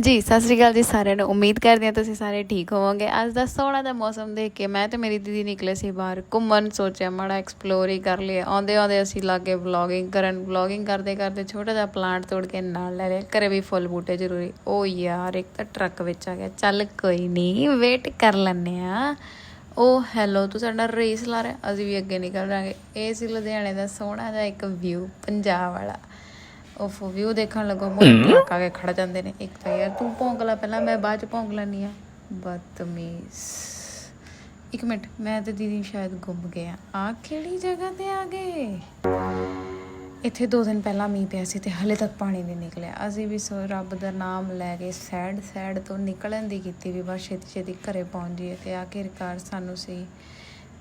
ਹਾਂਜੀ, ਸਤਿ ਸ੍ਰੀ ਅਕਾਲ ਜੀ ਸਾਰਿਆਂ ਨੂੰ। ਉਮੀਦ ਕਰਦੇ ਹਾਂ ਤੁਸੀਂ ਸਾਰੇ ਠੀਕ ਹੋਵੋਗੇ। ਅੱਜ ਦਾ ਸੋਹਣਾ ਦਾ ਮੌਸਮ ਦੇਖ ਕੇ ਮੈਂ ਤੇ ਮੇਰੀ ਦੀਦੀ ਨਿਕਲੇ ਸੀ ਬਾਹਰ ਘੁੰਮਣ, ਸੋਚਿਆ ਮਾੜਾ ਐਕਸਪਲੋਰ ਹੀ ਕਰ ਲਈਏ। ਆਉਂਦੇ ਆਉਂਦੇ ਅਸੀਂ ਲਾਗੇ ਵਲੌਗਿੰਗ ਕਰਨ ਵਲੌਗਿੰਗ ਕਰਦੇ ਕਰਦੇ ਛੋਟਾ ਜਿਹਾ ਪਲਾਂਟ ਤੋੜ ਕੇ ਨਾਲ ਲੈ ਲਿਆ। ਘਰੇ ਵੀ ਫੁੱਲ ਬੂਟੇ ਜ਼ਰੂਰੀ। ਓ ਯਾਰ, ਇੱਕ ਤਾਂ ਟਰੱਕ ਵਿੱਚ ਆ ਗਿਆ। ਚੱਲ ਕੋਈ ਨਹੀਂ ਵੇਟ ਕਰ ਲੈਂਦੇ ਆ ਉਹ ਹੈਲੋ ਤੂੰ ਸਾਡਾ ਰੇਸ ਲਾ ਰਿਹਾ। ਅਸੀਂ ਵੀ ਅੱਗੇ ਨਿਕਲ ਜਾਾਂਗੇ ਇਹ ਸੀ ਲੁਧਿਆਣੇ ਦਾ ਸੋਹਣਾ ਜਿਹਾ ਇੱਕ ਵਿਊ ਪੰਜਾਬ ਵਾਲਾ। ਉਹ ਵਿਊ ਦੇਖਣ ਲੱਗੋ ਆ ਕੇ ਖੜ ਜਾਂਦੇ ਨੇ। ਇੱਕ ਤਾਂ ਯਾਰ ਤੂੰ ਭੌਂਕ ਲੈ ਪਹਿਲਾਂ ਮੈਂ ਬਾਅਦ ਚ ਭੌਂਕ ਲੈਣੀ ਆ ਬਦਤਮੀਜ਼। ਇੱਕ ਮਿੰਟ ਮੈਂ ਤੇ ਦੀਦੀ ਸ਼ਾਇਦ ਗੁੰਮ ਗਏ ਆ ਆ ਕਿਹੜੀ ਜਗ੍ਹਾ ਤੇ ਆ ਗਏ? ਇੱਥੇ ਦੋ ਦਿਨ ਪਹਿਲਾਂ ਮੀਂਹ ਪਿਆ ਸੀ ਤੇ ਹਲੇ ਤੱਕ ਪਾਣੀ ਨਹੀਂ ਨਿਕਲਿਆ। ਅਸੀਂ ਵੀ ਸੋ ਰੱਬ ਦਾ ਨਾਮ ਲੈ ਕੇ ਸੈਡ ਸੈਡ ਤੋਂ ਨਿਕਲਣ ਦੀ ਕੀਤੀ ਵੀ ਬਸ ਛੇਤੀ ਛੇਤੀ ਘਰੇ ਪਹੁੰਚ ਜਾਈਏ ਤੇ ਆਖਿਰਕਾਰ ਸਾਨੂੰ ਸੀ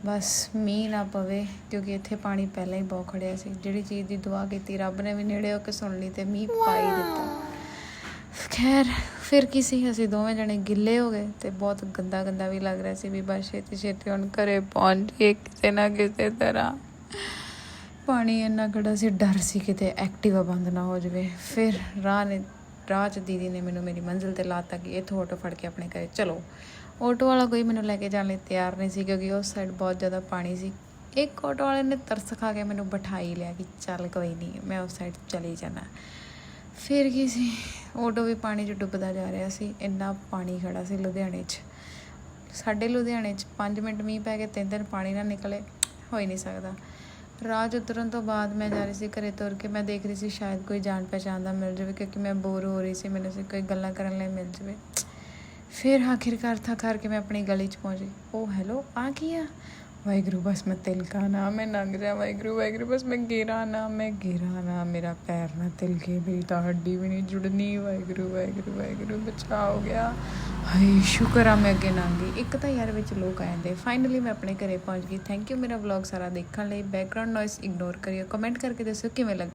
ਬਸ ਮੀਂਹ ਨਾ ਪਵੇ ਕਿਉਂਕਿ ਇੱਥੇ ਪਾਣੀ ਪਹਿਲਾਂ ਹੀ ਬਹੁਤ ਖੜਿਆ ਸੀ। ਜਿਹੜੀ ਚੀਜ਼ ਦੀ ਦੁਆ ਕੀਤੀ ਰੱਬ ਨੇ ਵੀ ਨੇੜੇ ਹੋ ਕੇ ਸੁਣ ਲਈ ਤੇ ਮੀਂਹ ਪਾਈ ਦਿੱਤਾ। ਖੈਰ ਫਿਰ ਕੀ ਸੀ? ਅਸੀਂ ਦੋਵੇਂ ਜਣੇ ਗਿੱਲੇ ਹੋ ਗਏ ਤੇ ਬਹੁਤ ਗੰਦਾ ਗੰਦਾ ਵੀ ਲੱਗ ਰਿਹਾ ਸੀ ਵੀ ਬਸ ਛੇਤੀ ਛੇਤੀ ਹੁਣ ਘਰੇ ਪਹੁੰਚ ਜਾਈਏ ਕਿਸੇ ਨਾ ਕਿਸੇ ਤਰ੍ਹਾਂ। ਪਾਣੀ ਇੰਨਾ ਖੜਾ ਸੀ ਡਰ ਸੀ ਕਿਤੇ ਐਕਟਿਵਾ ਬੰਦ ਨਾ ਹੋ ਜਾਵੇ। ਫਿਰ ਰਾਹ ਨੇ ਰਾਹ 'ਚ ਦੀਦੀ ਨੇ ਮੈਨੂੰ ਮੇਰੀ ਮੰਜ਼ਿਲ ਤੇ ਲਾਤਾ ਕਿ ਇੱਥੋਂ ਆਟੋ ਫੜ ਕੇ ਆਪਣੇ ਘਰੇ ਚਲੋ। ਆਟੋ ਵਾਲਾ ਕੋਈ ਮੈਨੂੰ ਲੈ ਕੇ ਜਾਣ ਲਈ ਤਿਆਰ ਨਹੀਂ ਸੀ ਕਿਉਂਕਿ ਉਸ ਸਾਈਡ ਬਹੁਤ ਜ਼ਿਆਦਾ ਪਾਣੀ ਸੀ। ਇੱਕ ਆਟੋ ਵਾਲੇ ਨੇ ਤਰਸ ਖਾ ਕੇ ਮੈਨੂੰ ਬਿਠਾਈ ਲਿਆ ਕਿ ਚੱਲ ਕੋਈ ਨਹੀਂ, ਮੈਂ ਉਸ ਸਾਈਡ ਚਲੀ ਜਾਣਾ। ਫਿਰ ਕੀ ਸੀ? ਆਟੋ ਵੀ ਪਾਣੀ 'ਚ ਡੁੱਬਦਾ ਜਾ ਰਿਹਾ ਸੀ, ਇੰਨਾ ਪਾਣੀ ਖੜਾ ਸੀ ਲੁਧਿਆਣੇ 'ਚ। ਸਾਡੇ ਲੁਧਿਆਣੇ 'ਚ 5 ਮਿੰਟ ਮੀਂਹ ਪੈ ਕੇ ਤਿੰਨ ਦਿਨ ਪਾਣੀ ਨਾ ਨਿਕਲੇ, ਹੋ ਹੀ ਨਹੀਂ ਸਕਦਾ। ਰਾਹ ਉਤਰਨ ਤੋਂ ਬਾਅਦ ਮੈਂ ਜਾ ਰਹੀ ਸੀ ਘਰੇ ਤੁਰ ਕੇ, ਮੈਂ ਦੇਖ ਰਹੀ ਸੀ ਸ਼ਾਇਦ ਕੋਈ ਜਾਣ ਪਛਾਣ ਦਾ ਮਿਲ ਜਾਵੇ ਕਿਉਂਕਿ ਮੈਂ ਬੋਰ ਹੋ ਰਹੀ ਸੀ, ਮੈਨੂੰ ਸੀ ਕੋਈ ਗੱਲਾਂ ਕਰਨ ਲਈ ਮਿਲ ਜਾਵੇ। ਫਿਰ ਆਖਿਰਕਾਰ ਥਾ ਹਾਰ ਕੇ ਮੈਂ ਆਪਣੀ ਗਲੀ 'ਚ ਪਹੁੰਚੀ ਉਹ ਹੈਲੋ ਆ ਕੀ ਆ? ਵਾਹਿਗੁਰੂ, ਬਸ ਮੈਂ ਤਿਲਕਾ ਨਾ, ਮੈਂ ਲੰਘ ਰਿਹਾ। ਵਾਹਿਗੁਰੂ ਵਾਹਿਗੁਰੂ, ਬਸ ਮੈਂ ਗਿਰਾਂ ਨਾ, ਮੈਂ ਗਿਰਾਂ ਨਾ, ਮੇਰਾ ਪੈਰ ਨਾ ਤਿਲਕੇ, ਮੇਰੀ ਤਾਂ ਹੱਡੀ ਵੀ ਨਹੀਂ ਜੁੜਨੀ। ਵਾਹਿਗੁਰੂ ਵਾਹਿਗੁਰੂ ਵਾਹਿਗੁਰੂ ਬਚਾ ਹੋ ਗਿਆ। ਹਾਏ, ਸ਼ੁਕਰ ਆ ਮੈਂ ਅੱਗੇ ਲੰਘ ਗਈ। ਇੱਕ ਤਾਂ ਯਾਰ ਵਿੱਚ ਲੋਕ ਆ ਜਾਂਦੇ। ਫਾਈਨਲੀ ਮੈਂ ਆਪਣੇ ਘਰੇ ਪਹੁੰਚ ਗਈ। ਥੈਂਕ ਯੂ ਮੇਰਾ ਵਲੌਗ ਸਾਰਾ ਦੇਖਣ ਲਈ। ਬੈਕਗ੍ਰਾਉਂਡ ਨੋਇਸ ਇਗਨੋਰ ਕਰਿਓ। ਕਮੈਂਟ ਕਰਕੇ ਦੱਸੋ ਕਿਵੇਂ ਲੱਗਾ